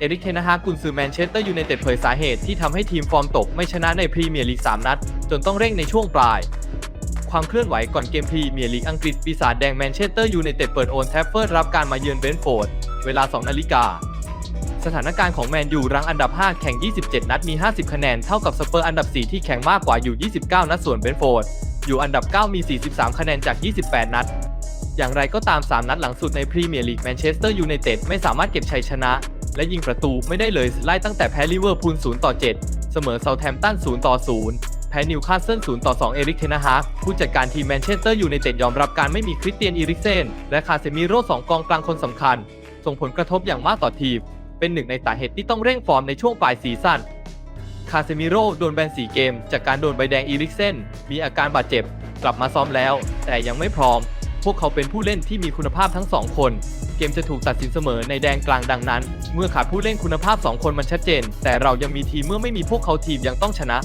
เอริกเทนฮากุนซือแมนเชสเตอร์ยูไนเต็ดเผยสาเหตุที่ทำให้ทีมฟอร์มตกไม่ชนะในพรีเมียร์ลีก 3 นัด จนต้องเร่งในช่วงปลาย ความเคลื่อนไหวก่อนเกมพรีเมียร์ลีกอังกฤษปีศาจแดงแมนเชสเตอร์ยูไนเต็ดเปิดโอนแทฟเฟิร์รับการมาเยือนเบนท์โฟร์ดเวลา 2 นาฬิกา สถานการณ์ของแมนยูรั้งอันดับ 5 แข่ง 27 นัดมี 50 คะแนนเท่ากับสเปอร์อันดับ 4 ที่แข่งมากกว่าอยู่ 29 นัดส่วนเบนท์โฟร์ดอยู่อันดับ 9 มี 43 คะแนนจาก 28 นัด อย่างไรก็ตาม 3 นัดหลังสุดในพรีเมียร์ลีกแมนเชสเตอร์ยูไนเต็ดไม่สามารถเก็บชัยชนะ และยิงประตูไม่ได้เลยไล่ตั้งแต่แพ้ลิเวอร์พูล0ต่อ 7 เสมอเซาแธมป์ตัน0ต่อ 0 แพ้นิวคาสเซิล0ต่อ 2 เอริกเทนฮากผู้จัดการทีมแมนเชสเตอร์ยูไนเต็ดยอมรับการไม่มีคริสเตียนอีริกเซน และคาเซมิโร่สองกองกลางคนสำคัญ ส่งผลกระทบอย่างมากต่อทีม เป็นหนึ่งในสาเหตุที่ต้องเร่งฟอร์มในช่วงปลายซีซั่นคาเซมิโร่โดนแบน4เกม จากการโดนใบแดงอีริกเซนมีอาการบาดเจ็บ กลับมาซ้อมแล้ว แต่ยังไม่พร้อม พวกเขาเป็นผู้เล่นที่มีคุณภาพทั้งสองคน เกมจะถูกตัดสินเสมอในแดงกลางดังนั้น เมื่อขาดผู้เล่นคุณภาพ 2 คนมันชัดเจน แต่เรายังมีทีมเมื่อไม่มีพวกเขาทีมยังต้องชนะ